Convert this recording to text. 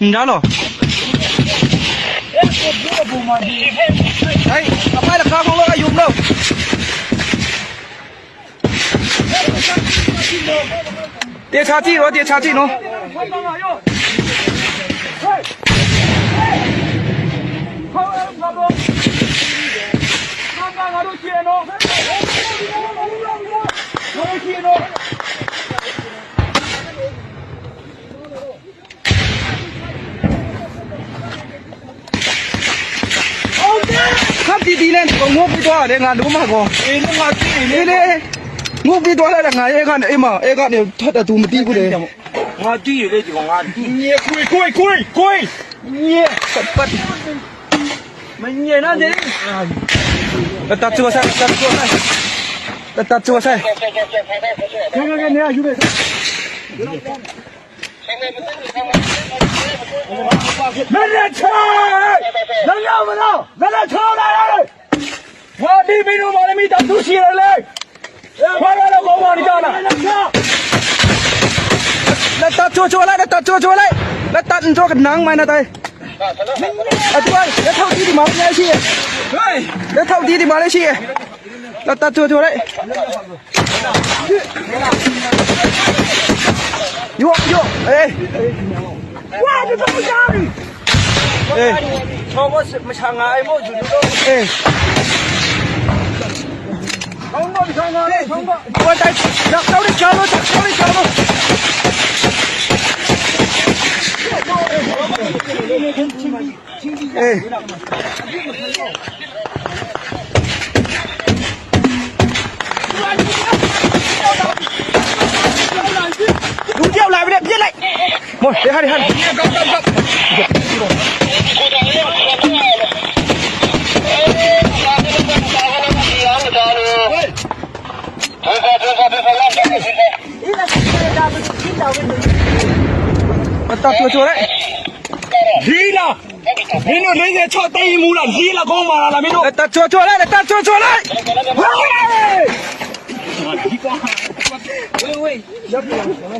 Dalo. Hey, apa ada kamu lo ayum lo? Dia cari lo, dia cari lo. တီတီနဲ့ငုပ်ပြီးသွားတယ်ငါတို့မကောအေးငါတီလေလေငုပ်ပြီးသွားလိုက်တာငါရဲ့ကနေအိမ်မအဲကနေထပ်တာ तू မတီးဘူးလေငါတီးရလေဒီကောင်ငါတီးညေခွေခွေခွေခွေညေပတ်ပတ်မညေနာတဲ့တတ်ချွာဆိုင်တတ်ချွာဆိုင်တတ်ချွာဆိုင်ငါငါငါယူလိုက်မရချာလောလောမလောမရချာ Minu malamita tushirele. Wala goma ni jana. Là tạt chua chua lại, là tạt chua chua lại. Là tạt cho cái nắng mày nè tay. À chú ơi, để thâu tí thì máu lên chi. Để thâu tí thì máu lên chi. Là tạt chua chua lại. yo vô. Ê. Wow, cái thâu chăng. Ê. Cho bớt mà chẳng ai mỗi chủ đâu. Ê đúng điệu lại với đẹp giết lại. Một hai hai အတတ်ပြောချိုးရဲလီလာမင်းတို့46တိုင်းမူလားလီလာကောင်းပါလားမင်းတို့အတတ်ချိုးချိုးရဲအတတ်ချိုးချိုးရဲဟဲ့ဒီကောင်ဝေးဝေးရပ်ပြန်ပါ